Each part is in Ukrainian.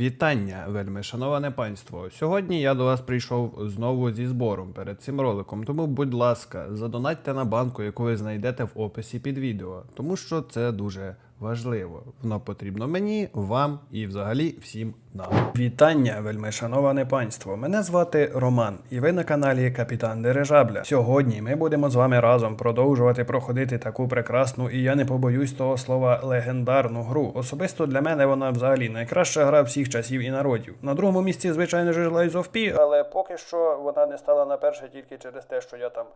Вітання, вельми шановане панство. Сьогодні я до вас прийшов знову зі збором перед цим роликом. Тому, будь ласка, задонатьте на банку, яку ви знайдете в описі під відео, тому що це дуже важливо. Воно потрібно мені, вам і взагалі всім нам. Вітання, вельми шановане панство. Мене звати Роман, і ви на каналі Капітан Дирижабля. Сьогодні ми будемо з вами разом продовжувати проходити таку прекрасну, і я не побоюсь того слова легендарну гру. Особисто для мене вона взагалі найкраща гра всіх часів і народів. На другому місці, звичайно ж, Lies of P, але поки що вона не стала на перше тільки через те, що я там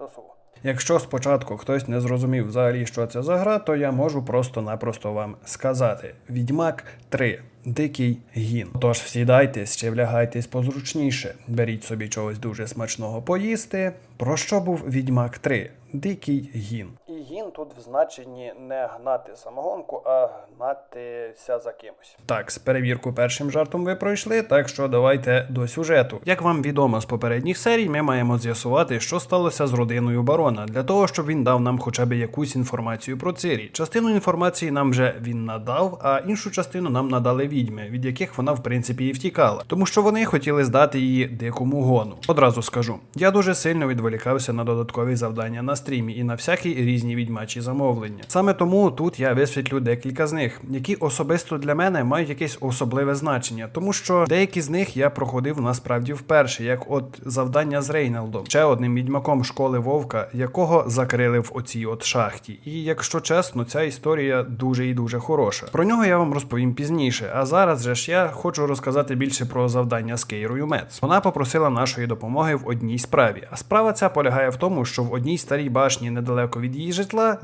сосу. Якщо спочатку хтось не зрозумів взагалі, що це за гра, то я можу просто-напросто вам сказати: Відьмак 3. Дикий гін. Тож всідайтесь чи влягайтесь позручніше, беріть собі чогось дуже смачного поїсти. Про що був Відьмак 3? Дикий гін. Гін тут в значенні не гнати самогонку, а гнатися за кимось. Так, з перевірку першим жартом ви пройшли, так що давайте до сюжету. Як вам відомо з попередніх серій, ми маємо з'ясувати, що сталося з родиною барона, для того, щоб він дав нам хоча б якусь інформацію про Цирі. Частину інформації нам вже він надав, а іншу частину нам надали відьми, від яких вона в принципі і втікала, тому що вони хотіли здати її дикому гону. Одразу скажу, я дуже сильно відволікався на додаткові завдання на стрімі і на всякі різні відьмачі замовлення. Саме тому тут я висвітлю декілька з них, які особисто для мене мають якесь особливе значення, тому що деякі з них я проходив насправді вперше, як от завдання з Рейналдом, ще одним відьмаком школи Вовка, якого закрили в оцій от шахті. І якщо чесно, ця історія дуже і дуже хороша. Про нього я вам розповім пізніше. А зараз же ж я хочу розказати більше про завдання з Кейрою Мец. Вона попросила нашої допомоги в одній справі. А справа ця полягає в тому, що в одній старій башні недалеко від її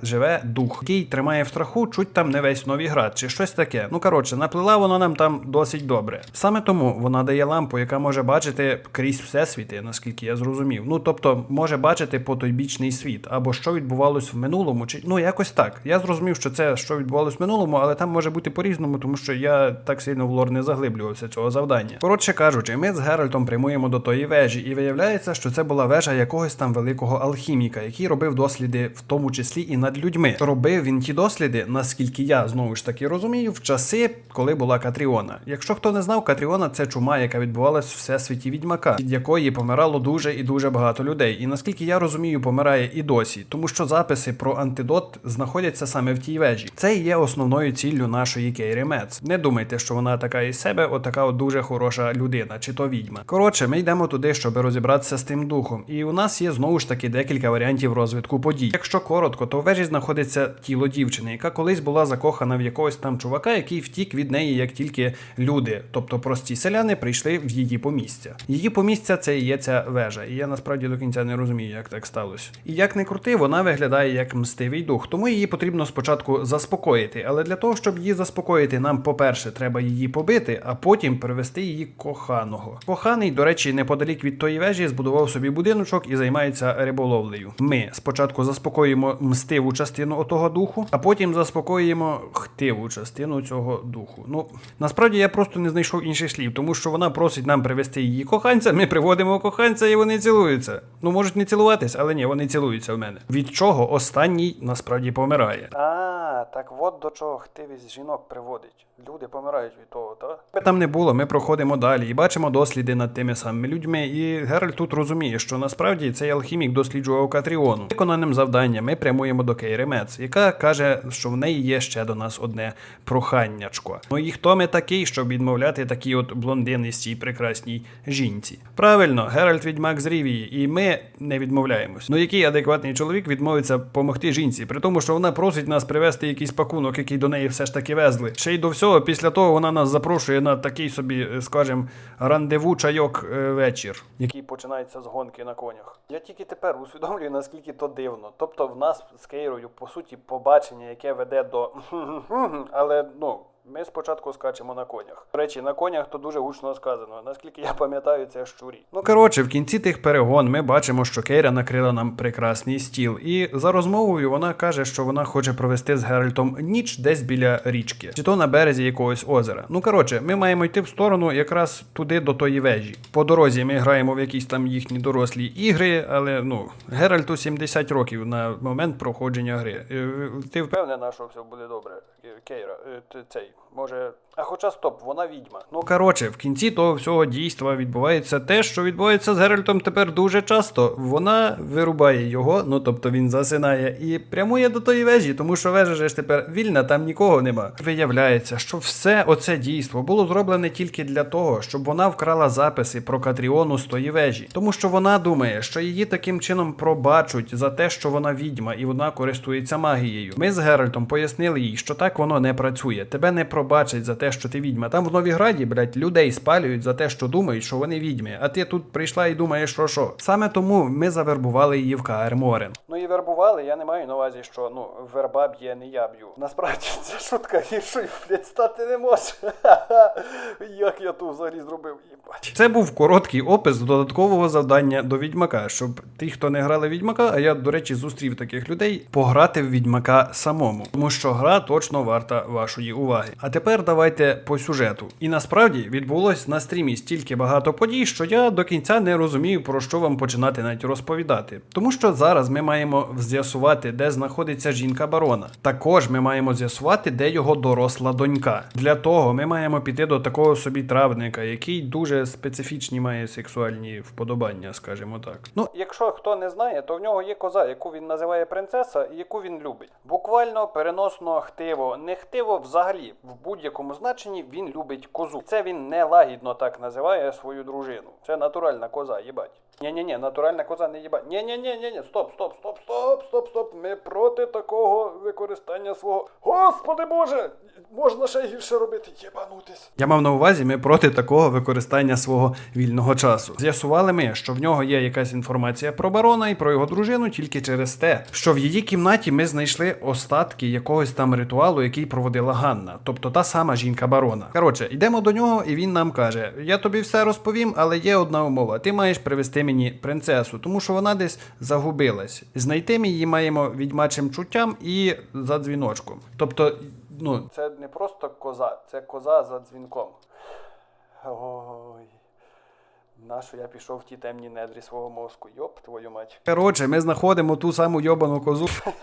живе дух, який тримає в страху чуть там не весь Новіград чи щось таке. Ну коротше, наплила вона нам там досить добре. Саме тому вона дає лампу, яка може бачити крізь всесвіти, наскільки я зрозумів. Ну тобто може бачити потойбічний світ, або що відбувалось в минулому, чи ну якось так. Я зрозумів, що це що відбувалось в минулому, але там може бути по-різному, тому що я так сильно в лор не заглиблювався цього завдання. Коротше кажучи, ми з Геральтом прямуємо до тої вежі, і виявляється, що це була вежа якогось там великого алхіміка, який робив досліди, в тому числі і над людьми. Робив він ті досліди, наскільки я знову ж таки розумію, в часи, коли була Катріона. Якщо хто не знав, Катріона це чума, яка відбувалась в всесвіті відьмака, від якої помирало дуже і дуже багато людей. І наскільки я розумію, помирає і досі, тому що записи про антидот знаходяться саме в тій вежі. Це і є основною ціллю нашої Кейри Мец. Не думайте, що вона така із себе, отака от дуже хороша людина, чи то відьма. Коротше, ми йдемо туди, щоб розібратися з тим духом. І у нас є знову ж таки декілька варіантів розвитку подій. Якщо коротко, то в вежі знаходиться тіло дівчини, яка колись була закохана в якогось там чувака, який втік від неї, як тільки люди, тобто прості селяни, прийшли в її помістя. Її помістя це і є ця вежа, і я насправді до кінця не розумію, як так сталося. І як не крути, вона виглядає як мстивий дух, тому її потрібно спочатку заспокоїти. Але для того, щоб її заспокоїти, нам, по-перше, треба її побити, а потім привести її коханого. Коханий, до речі, неподалік від тої вежі збудував собі будиночок і займається риболовлею. Ми спочатку заспокоїмо мстиву частину отого духу, а потім заспокоїмо хтиву частину цього духу. Ну насправді я просто не знайшов інших слів, тому що вона просить нам привести її коханця. Ми приводимо коханця і вони цілуються. Ну можуть не цілуватись, але ні, вони цілуються в мене. Від чого останній насправді помирає. А, так от до чого хтивість жінок приводить. Люди помирають від того, так? Там не було, ми проходимо далі і бачимо досліди над тими самими людьми. І Геральт тут розуміє, що насправді цей алхімік досліджував Катріону. Виконаним завданням ми прямуємо до Кейри Мец, яка каже, що в неї є ще до нас одне проханнячко. Ну і хто ми такий, щоб відмовляти такій от блондинистій прекрасній жінці? Правильно, Геральт відьмак з Рівії, і ми не відмовляємось. Ну який адекватний чоловік відмовиться допомогти жінці, при тому, що вона просить нас привезти якийсь пакунок, який до неї все ж таки везли. Ще й до всього, після того вона нас запрошує на такий собі, е, скажем, рандеву чайок е, вечір, який починається з гонки на конях. Я тільки тепер усвідомлюю, наскільки то дивно. Тобто, в нас з Кейрою, по суті, побачення, яке веде до але ну. Ми спочатку скачемо на конях. До речі, на конях то дуже гучно сказано. Наскільки я пам'ятаю, це щурі. Ну коротше, в кінці тих перегон ми бачимо, що Кейра накрила нам прекрасний стіл. І за розмовою вона каже, що вона хоче провести з Геральтом ніч десь біля річки, чи то на березі якогось озера. Ну коротше, ми маємо йти в сторону якраз туди до тої вежі. По дорозі ми граємо в якісь там їхні дорослі ігри, але ну Геральту 70 років на момент проходження гри. Е, Ти впевнена, що все буде добре, Кейра? Е, ти Цей може А хоча стоп, вона відьма. Ну коротше, в кінці того всього дійства відбувається те, що відбувається з Геральтом тепер дуже часто. Вона вирубає його, ну тобто він засинає і прямує до тої вежі, тому що вежа ж тепер вільна, там нікого нема. Виявляється, що все оце дійство було зроблене тільки для того, щоб вона вкрала записи про Катріону з тої вежі, тому що вона думає, що її таким чином пробачуть за те, що вона відьма і вона користується магією. Ми з Геральтом пояснили їй, що так воно не працює. Тебе не пробачать за те, що ти відьма. Там в Новіграді, блядь, людей спалюють за те, що думають, що вони відьми. А ти тут прийшла і думаєш, що що. Саме тому ми завербували її в КР Морен. Ну і вербували, я не маю на увазі, що ну верба б'є, не я б'ю. Насправді це шутка гіршою, блядь, стати не може. Як я тут взагалі зробив, їбать. Це був короткий опис додаткового завдання до відьмака, щоб ті, хто не грали відьмака, а я, до речі, зустрів таких людей, пограти в відьмака самому. Тому що гра точно варта вашої уваги. А тепер давайте по сюжету. І насправді відбулось на стрімі стільки багато подій, що я до кінця не розумію, про що вам починати навіть розповідати. Тому що зараз ми маємо з'ясувати, де знаходиться жінка барона. Також ми маємо з'ясувати, де його доросла донька. Для того ми маємо піти до такого собі травника, який дуже специфічні має сексуальні вподобання, скажімо так. Ну, якщо хто не знає, то в нього є коза, яку він називає принцеса, і яку він любить. Буквально переносно хтиво, не хтиво взагалі в будь-якому значенні він любить козу. Це він не лагідно так називає свою дружину. Це натуральна коза, їбать. Ні-ні-ні, натуральна коза не їбать. Ні-ні-ні-ні, стоп, стоп, стоп, стоп, стоп, стоп. Ми проти такого використання свого. Господи Боже! Можна ще гірше робити, єбанутись. Я мав на увазі, ми проти такого використання свого вільного часу. З'ясували ми, що в нього є якась інформація про барона і про його дружину тільки через те, що в її кімнаті ми знайшли остатки якогось там ритуалу, який проводила Ганна, тобто та сама жінка барона. Коротше, йдемо до нього, і він нам каже: Я тобі все розповім, але є одна умова: ти маєш привезти мені принцесу, тому що вона десь загубилась. Знайти ми її маємо відьмачим чуттям і за дзвіночком. Тобто, ну це не просто коза, це коза за дзвінком. Ой. Нащо я пішов в ті темні недрі свого мозку? Йоп, твою мать. Коротше, ми знаходимо ту саму йобану козу.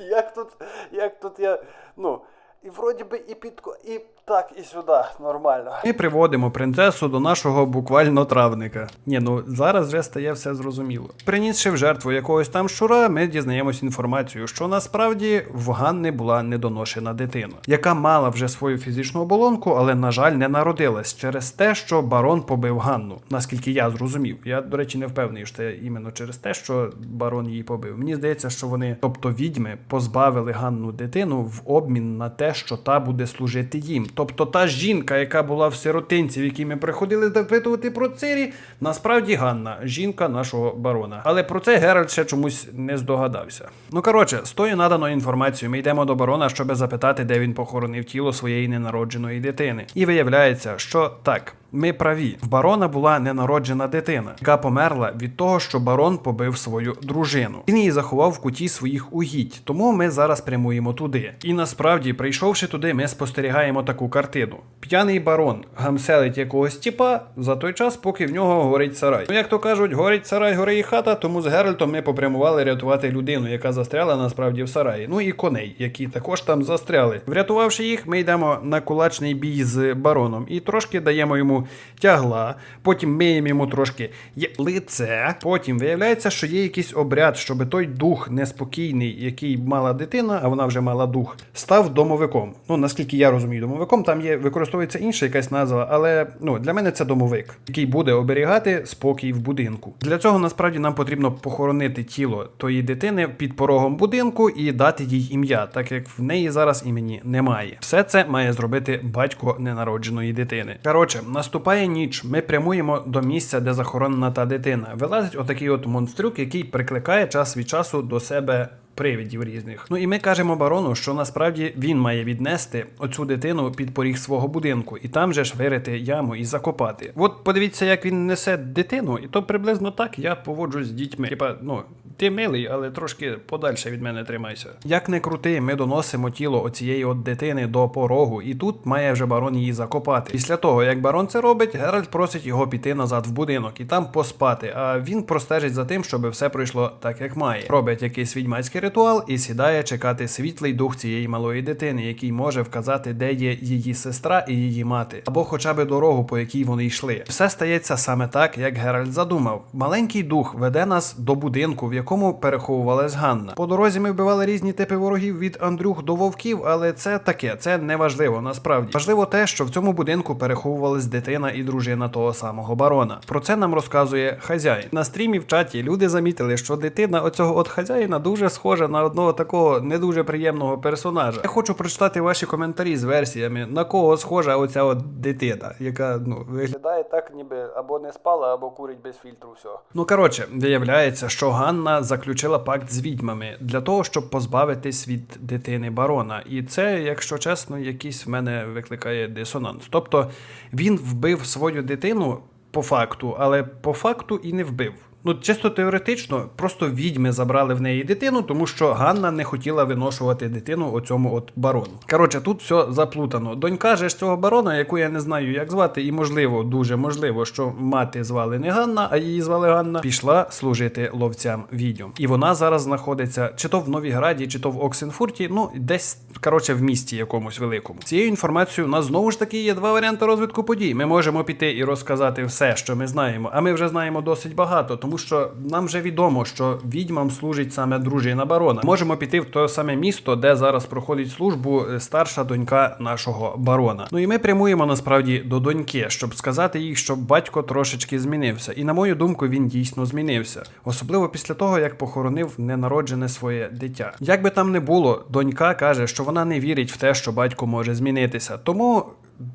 як тут, як тут я. Ну. І вроді би і підко, і так, і сюди, нормально. Ми приводимо принцесу до нашого буквально травника. Ні, ну зараз вже стає все зрозуміло. Принісши в жертву якогось там щура, ми дізнаємось інформацію, що насправді в Ганни була недоношена дитина, яка мала вже свою фізичну оболонку, але, на жаль, не народилась через те, що барон побив Ганну. Наскільки я зрозумів. Я, до речі, не впевнений, що це іменно через те, що барон її побив. Мені здається, що вони, тобто відьми, позбавили Ганну дитину в обмін на те, що та буде служити їм. Тобто та жінка, яка була в сиротинці, в якій ми приходили запитувати про Цирі, насправді Ганна, жінка нашого барона. Але про це Геральт ще чомусь не здогадався. Ну коротше, з тою наданою інформацією ми йдемо до барона, щоб запитати, де він похоронив тіло своєї ненародженої дитини. І виявляється, що так. Ми праві. В барона була ненароджена дитина, яка померла від того, що барон побив свою дружину. Він її заховав в куті своїх угідь, тому ми зараз прямуємо туди. І насправді, прийшовши туди, ми спостерігаємо таку картину: п'яний барон гамселить якогось тіпа за той час, поки в нього горить сарай. Ну як то кажуть, горить сарай, горить і хата. Тому з Геральтом ми попрямували рятувати людину, яка застряла насправді в сараї. Ну і коней, які також там застряли. Врятувавши їх, ми йдемо на кулачний бій з бароном і трошки даємо йому тягла, потім миємо йому трошки лице. Потім виявляється, що є якийсь обряд, щоб той дух неспокійний, який мала дитина, а вона вже мала дух, став домовиком. Ну наскільки я розумію, домовиком там є використовується інша якась назва, але ну для мене це домовик, який буде оберігати спокій в будинку. Для цього насправді нам потрібно похоронити тіло тої дитини під порогом будинку і дати їй ім'я, так як в неї зараз імені немає. Все це має зробити батько ненародженої дитини. Коротше, наступає ніч. Ми прямуємо до місця, де захоронена та дитина. Вилазить отакий от монстрюк, який прикликає час від часу до себе. Привидів різних. Ну і ми кажемо барону, що насправді він має віднести оцю дитину під поріг свого будинку і там же ж вирити яму і закопати. От подивіться, як він несе дитину, і то приблизно так я поводжусь з дітьми. Типа, ну ти милий, але трошки подальше від мене тримайся. Як не крути, ми доносимо тіло оцієї от дитини до порогу, і тут має вже барон її закопати. Після того, як барон це робить, Геральт просить його піти назад в будинок і там поспати. А він простежить за тим, щоб все пройшло так, як має. Робить якийсь відьмацький ритуал і сідає чекати світлий дух цієї малої дитини, який може вказати, де є її сестра і її мати, або хоча б дорогу, по якій вони йшли. Все стається саме так, як Геральт задумав. Маленький дух веде нас до будинку, в якому переховувалась Ганна. По дорозі ми вбивали різні типи ворогів від Андрюх до вовків, але це таке, це не важливо насправді. Важливо те, що в цьому будинку переховувались дитина і дружина того самого барона. Про це нам розказує хазяїн. На стрімі в чаті люди замітили, що дитина оцього от хазяїна дуже схожа на одного такого не дуже приємного персонажа. Я хочу прочитати ваші коментарі з версіями, на кого схожа оця от дитина, яка ну виглядає так, ніби або не спала, або курить без фільтру. все. Ну коротше, виявляється, що Ганна заключила пакт з відьмами для того, щоб позбавитись від дитини барона. І це, якщо чесно, якийсь в мене викликає дисонанс. Тобто він вбив свою дитину по факту, але по факту і не вбив. Ну, чисто теоретично, просто відьми забрали в неї дитину, тому що Ганна не хотіла виношувати дитину оцьому от барону. Коротше, тут все заплутано. Донька ж цього барона, яку я не знаю, як звати, і можливо, дуже можливо, що мати звали не Ганна, а її звали Ганна, пішла служити ловцям відьом. І вона зараз знаходиться чи то в Новіграді, чи то в Оксенфурті, ну десь коротше в місті якомусь великому. Цією інформацією у нас знову ж таки є два варіанти розвитку подій. Ми можемо піти і розказати все, що ми знаємо, а ми вже знаємо досить багато, тому що нам вже відомо, що відьмам служить саме дружина барона. Можемо піти в те саме місто, де зараз проходить службу е, старша донька нашого барона. Ну і ми прямуємо насправді до доньки, щоб сказати їй, що батько трошечки змінився. І на мою думку, він дійсно змінився, особливо після того, як похоронив ненароджене своє дитя. Як би там не було, донька каже, що вона не вірить в те, що батько може змінитися. Тому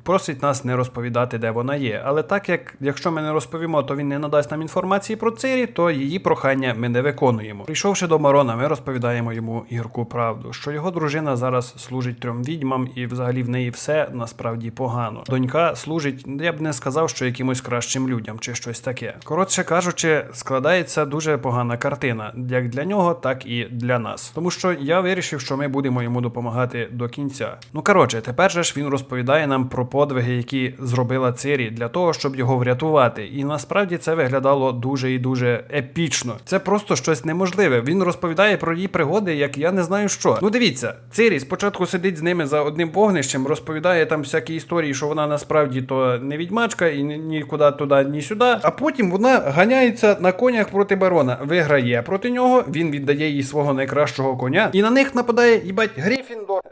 просить нас не розповідати, де вона є. Але так як якщо ми не розповімо, то він не надасть нам інформації про Цирі, то її прохання ми не виконуємо. Прийшовши до Марона, ми розповідаємо йому гірку правду, що його дружина зараз служить трьом відьмам, і взагалі в неї все насправді погано. Донька служить, я б не сказав, що якимось кращим людям чи щось таке. Коротше кажучи, складається дуже погана картина, як для нього, так і для нас. Тому що я вирішив, що ми будемо йому допомагати до кінця. Ну коротше, тепер же ж він розповідає нам про подвиги, які зробила Цирі для того, щоб його врятувати. І насправді це виглядало дуже і дуже епічно. Це просто щось неможливе. Він розповідає про її пригоди, як я не знаю що. Ну дивіться, Цирі спочатку сидить з ними за одним вогнищем, розповідає там всякі історії, що вона насправді то не відьмачка і нікуди туди, ні сюди. А потім вона ганяється на конях проти барона, виграє проти нього. Він віддає їй свого найкращого коня, і на них нападає їбать Гріфіндор.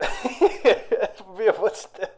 Вибачте.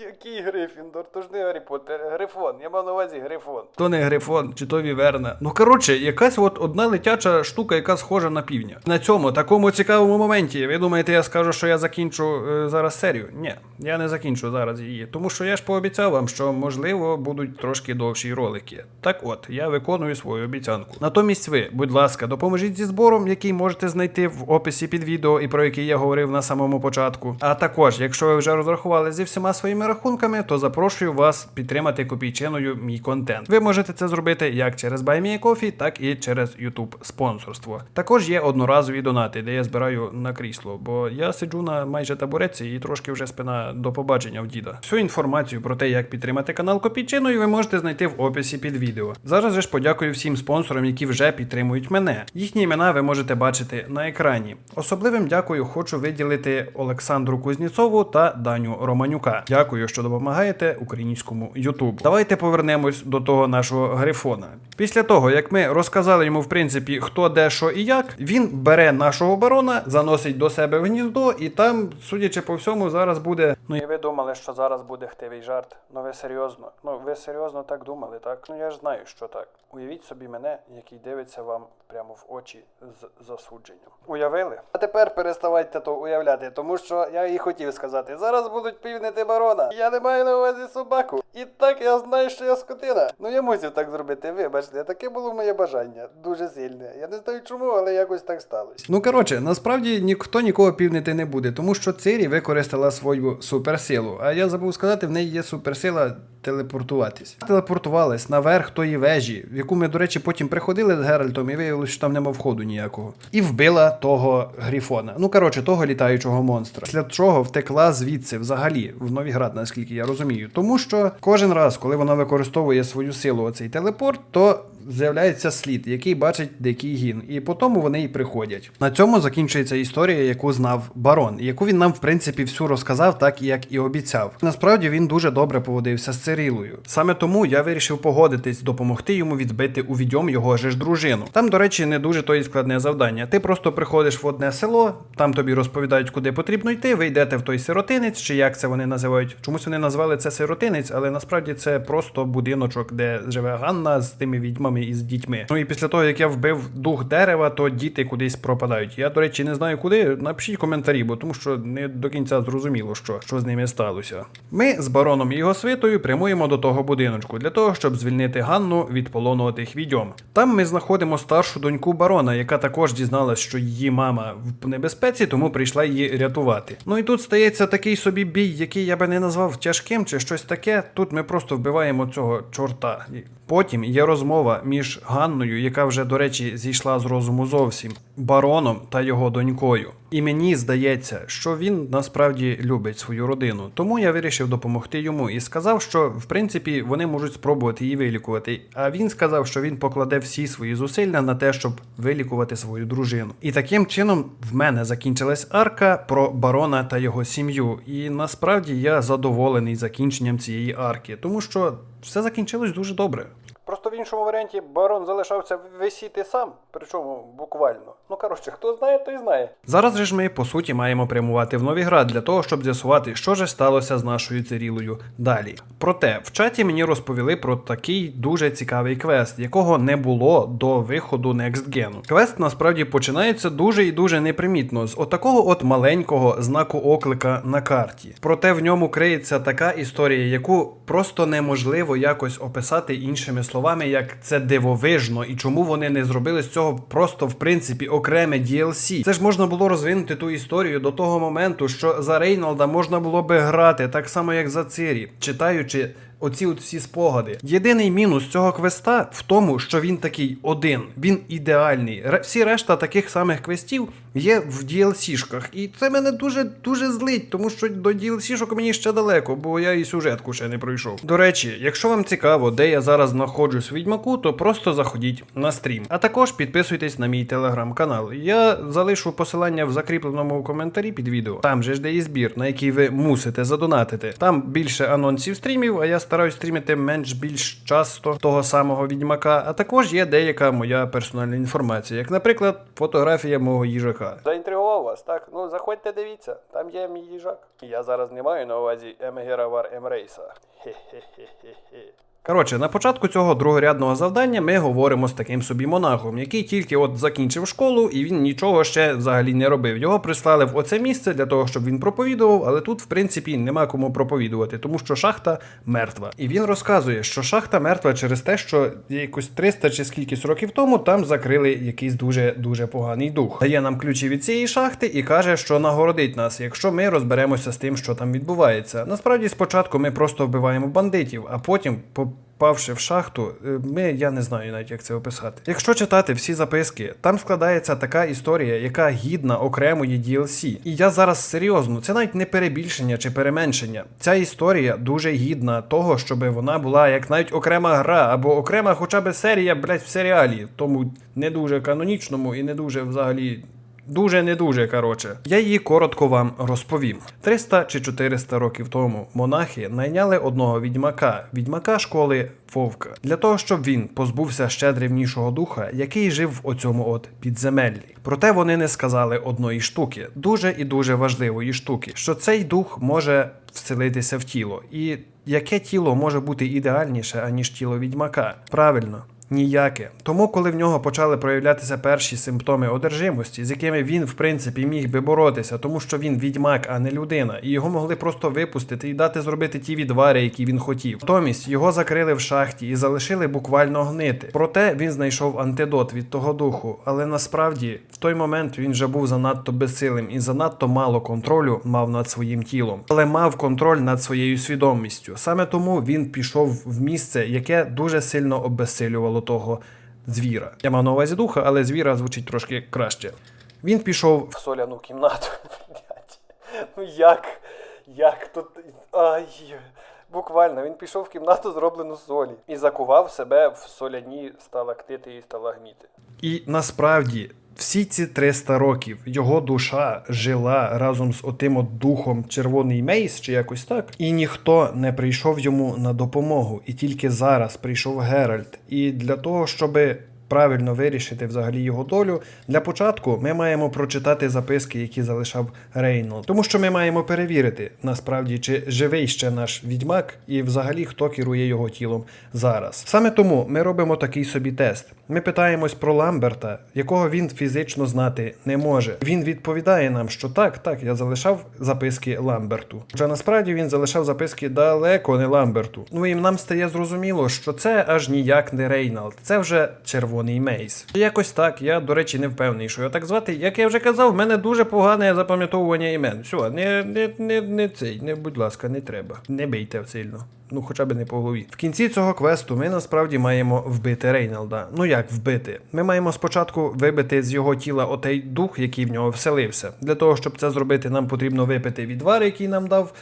Який Грифіндор? То ж не Гаррі Поттер, Грифон. Я мав на увазі Грифон. То не Грифон, чи то Віверна. Ну коротше, якась от одна летяча штука, яка схожа на півня. На цьому такому цікавому моменті. Ви думаєте, я скажу, що я закінчу е, зараз серію? Ні, я не закінчу зараз її. Тому що я ж пообіцяв вам, що можливо будуть трошки довші ролики. Так от, я виконую свою обіцянку. Натомість ви, будь ласка, допоможіть зі збором, який можете знайти в описі під відео і про який я говорив на самому початку. А також, якщо ви вже розрахували зі всіма своїми рахунками, то запрошую вас підтримати копійчиною мій контент. Ви можете це зробити як через BuyMeACoffee, так і через YouTube спонсорство. Також є одноразові донати, де я збираю на крісло, бо я сиджу на майже табуреці і трошки вже спина до побачення в діда. Всю інформацію про те, як підтримати канал копійчиною, ви можете знайти в описі під відео. Зараз же ж подякую всім спонсорам, які вже підтримують мене. Їхні імена ви можете бачити на екрані. Особливим дякую хочу виділити Олександру Кузніцову та Даню Романюка. Дякую, що допомагаєте українському YouTube. Давайте повернемось до того нашого грифона. Після того, як ми розказали йому, в принципі, хто де що і як, він бере нашого барона, заносить до себе в гніздо, і там, судячи по всьому, зараз буде. Ну і ви думали, що зараз буде хтивий жарт. Ну ви серйозно? Ну ви серйозно так думали, так? Ну я ж знаю, що так. Уявіть собі мене, який дивиться вам прямо в очі з засудженням. Уявили? А тепер переставайте то уявляти, тому що я і хотів сказати, зараз будуть півнити барона. Я не маю на увазі собаку. І так я знаю, що я скотина. Ну я мусив так зробити, вибачте, таке було моє бажання. Дуже сильне. Я не знаю чому, але якось так сталося. Ну коротше, насправді ніхто нікого півнити не буде, тому що Цирі використала свою суперсилу. А я забув сказати, в неї є суперсила телепортуватись. Телепортувалась наверх тої вежі, в яку ми, до речі, потім приходили з Геральтом і виявилося, що там нема входу ніякого. І вбила того грифона. Ну коротше, того літаючого монстра. Після чого втекла звідси взагалі в Новіград, наскільки я розумію. Тому що кожен раз, коли вона використовує свою силу, оцей телепорт, то з'являється слід, який бачить дикий гін, і по тому вони і приходять. На цьому закінчується історія, яку знав барон, яку він нам, в принципі, всю розказав, так як і обіцяв. Насправді він дуже добре поводився з Цирілою. Саме тому я вирішив погодитись допомогти йому відбити у відьом його ж дружину. Там, до речі, не дуже то і складне завдання. Ти просто приходиш в одне село, там тобі розповідають, куди потрібно йти. Ви йдете в той сиротинець, чи як це вони називають. Чомусь вони назвали це сиротинець, але насправді це просто будиночок, де живе Ганна з тими відьмами і з дітьми. Ну і після того, як я вбив дух дерева, то діти кудись пропадають. Я, до речі, не знаю куди. Напишіть коментарі, бо тому що не до кінця зрозуміло, що, що з ними сталося. Ми з бароном і його свитою прямуємо до того будиночку для того, щоб звільнити Ганну від полону тих відьом. Там ми знаходимо старшу доньку барона, яка також дізналась, що її мама в небезпеці, тому прийшла її рятувати. Ну і тут стається такий собі бій, який я би не назвав тяжким чи щось таке. Тут ми просто вбиваємо цього чорта. Потім є розмова між Ганною, яка вже, до речі, зійшла з розуму зовсім, бароном та його донькою. І мені здається, що він насправді любить свою родину. Тому я вирішив допомогти йому і сказав, що в принципі вони можуть спробувати її вилікувати. А він сказав, що він покладе всі свої зусилля на те, щоб вилікувати свою дружину. І таким чином в мене закінчилась арка про барона та його сім'ю. І насправді я задоволений закінченням цієї арки, тому що все закінчилось дуже добре. Просто в іншому варіанті барон залишався висіти сам, причому буквально. Ну коротше, хто знає, той знає. Зараз же ж ми по суті маємо прямувати в Новіград для того, щоб з'ясувати, що же сталося з нашою цирілою далі. Проте в чаті мені розповіли про такий дуже цікавий квест, якого не було до виходу Next Gen. Квест насправді починається дуже і дуже непримітно з отакого от маленького знаку оклика на карті. Проте в ньому криється така історія, яку просто неможливо якось описати іншими словами, як це дивовижно і чому вони не зробили з цього просто в принципі окреме DLC. Це ж можна було розвинути ту історію до того моменту, що за Рейнолда можна було би грати так само, як за Цирі, читаючи. Оці от всі спогади. Єдиний мінус цього квеста в тому, що він такий один, він ідеальний. Всі решта таких самих квестів є в DLC-шках. І це мене дуже дуже злить, тому що до DLC-шок мені ще далеко, бо я і сюжетку ще не пройшов. До речі, якщо вам цікаво, де я зараз знаходжусь в відьмаку, то просто заходіть на стрім. А також підписуйтесь на мій телеграм-канал. Я залишу посилання в закріпленому коментарі під відео. Там же ж де є збір, на який ви мусите задонатити. Там більше анонсів стрімів, а я стараюсь стрімити менш більш часто того самого відьмака. А також є деяка моя персональна інформація, як, наприклад, фотографія мого їжака. Заінтригував вас, так? Ну заходьте, дивіться, там є мій їжак. Я зараз не маю на увазі Емгеравар Емрейса. Хе-хе-хе-хе-хе. Коротше, на початку цього другорядного завдання ми говоримо з таким собі монахом, який тільки от закінчив школу і він нічого ще взагалі не робив. Його прислали в оце місце для того, щоб він проповідував, але тут, в принципі, нема кому проповідувати, тому що шахта мертва. І він розказує, що шахта мертва через те, що якось 300 чи скількись років тому там закрили якийсь дуже дуже поганий дух. Дає нам ключі від цієї шахти і каже, що нагородить нас, якщо ми розберемося з тим, що там відбувається. Насправді, спочатку ми просто вбиваємо бандитів, а потім по. Впавши в шахту, е, ми я не знаю навіть як це описати. Якщо читати всі записки, там складається така історія, яка гідна окремої DLC. І я зараз серйозно, це навіть не перебільшення чи переменшення. Ця історія дуже гідна того, щоб вона була як навіть окрема гра або окрема, хоча б серія, блять, в серіалі, тому не дуже канонічному і не дуже взагалі. Дуже не дуже коротше. Я її коротко вам розповім. 300 чи 400 років тому монахи найняли одного відьмака, відьмака школи Вовка, для того, щоб він позбувся ще древнішого духа, який жив в оцьому от підземеллі. Проте вони не сказали одної штуки, дуже і дуже важливої штуки, що цей дух може вселитися в тіло, і яке тіло може бути ідеальніше аніж тіло відьмака? Правильно. Ніяке. Тому, коли в нього почали проявлятися перші симптоми одержимості, з якими він, в принципі, міг би боротися, тому що він відьмак, а не людина, і його могли просто випустити і дати зробити ті відвари, які він хотів. Натомість його закрили в шахті і залишили буквально гнити. Проте він знайшов антидот від того духу, але насправді в той момент він вже був занадто безсилим і занадто мало контролю мав над своїм тілом, але мав контроль над своєю свідомістю. Саме тому він пішов в місце, яке дуже сильно обезсилювало того звіра. Я мав на увазі духа, але звіра звучить трошки краще. Він пішов в соляну кімнату. Ну як? Як тут. Ай. Буквально, він пішов в кімнату, зроблену солі, і закував себе в соляні сталактити і сталагміти. І насправді. Всі ці 300 років його душа жила разом з отим от духом червоний мейс чи якось так, і ніхто не прийшов йому на допомогу. І тільки зараз прийшов Геральт. І для того, щоби правильно вирішити взагалі його долю, для початку ми маємо прочитати записки, які залишав Рейнолд. Тому що ми маємо перевірити насправді, чи живий ще наш відьмак, і взагалі хто керує його тілом зараз. Саме тому ми робимо такий собі тест. Ми питаємось про Ламберта, якого він фізично знати не може. Він відповідає нам, що так, так, я залишав записки Ламберту. Хоча насправді він залишав записки далеко не Ламберту. Ну і нам стає зрозуміло, що це аж ніяк не Рейналд, це вже червоний мейс. Якось так, я, до речі, не впевнений, що його так звати. Як я вже казав, в мене дуже погане запам'ятовування імен. Все, не, не, не, не цей, не, будь ласка, не треба. Не бийте сильно. Ну, хоча б не по голові. В кінці цього квесту ми насправді маємо вбити Рейнолда. Ну як вбити? Ми маємо спочатку вибити з його тіла отей дух, який в нього вселився. Для того, щоб це зробити, нам потрібно випити відвар, який нам дав.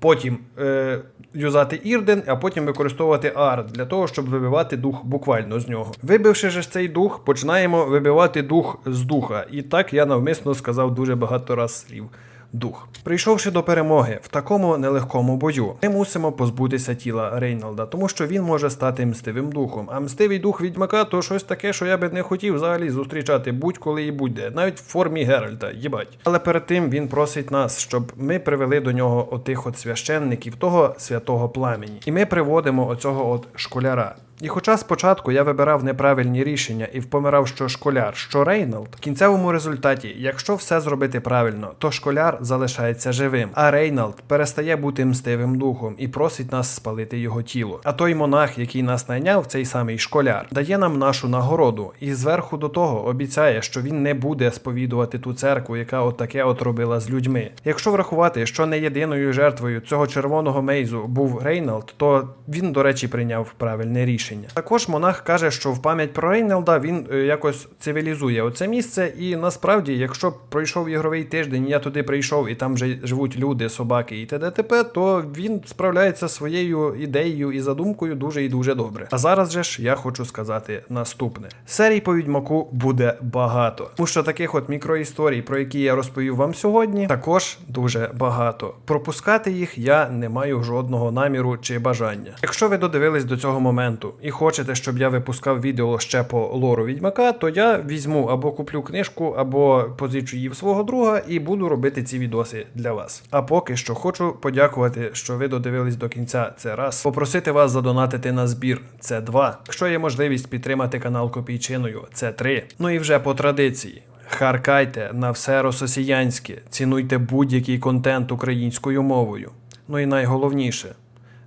Потім е, юзати ірден, а потім використовувати арт для того, щоб вибивати дух буквально з нього. Вибивши ж цей дух, починаємо вибивати дух з духа. І так я навмисно сказав дуже багато раз слів. Дух. Прийшовши до перемоги в такому нелегкому бою, ми мусимо позбутися тіла Рейнолда, тому що він може стати мстивим духом. А мстивий дух відьмака то щось таке, що я би не хотів взагалі зустрічати будь-коли і будь-де, навіть в формі Геральта, їбать. Але перед тим він просить нас, щоб ми привели до нього отих от священників, того святого пламені. І ми приводимо оцього от школяра. І хоча спочатку я вибирав неправильні рішення і впомирав, що школяр, що Рейнолд, в кінцевому результаті, якщо все зробити правильно, то школяр залишається живим, а Рейнолд перестає бути мстивим духом і просить нас спалити його тіло. А той монах, який нас найняв, цей самий школяр, дає нам нашу нагороду і зверху до того обіцяє, що він не буде сповідувати ту церкву, яка отаке от робила з людьми. Якщо врахувати, що не єдиною жертвою цього червоного мейзу був Рейнолд, то він, до речі, прийняв правильне рішення. Також монах каже, що в пам'ять про Рейнолда він е, якось цивілізує оце місце, і насправді, якщо пройшов ігровий тиждень, я туди прийшов, і там вже живуть люди, собаки і т.д. то він справляється своєю ідеєю і задумкою дуже і дуже добре. А зараз же ж я хочу сказати наступне: серій по відьмаку буде багато, тому що таких от мікроісторій, про які я розповів вам сьогодні, також дуже багато. Пропускати їх я не маю жодного наміру чи бажання. Якщо ви додивились до цього моменту і хочете, щоб я випускав відео ще по лору відьмака, то я візьму або куплю книжку, або позичу її в свого друга і буду робити відоси для вас. А поки що хочу подякувати, що ви додивились до кінця. Це раз. Попросити вас задонатити на збір. Це два. Якщо є можливість підтримати канал копійчиною, це три. Ну і вже по традиції. Харкайте на все рососіянське, цінуйте будь-який контент українською мовою. Ну і найголовніше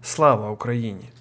слава Україні!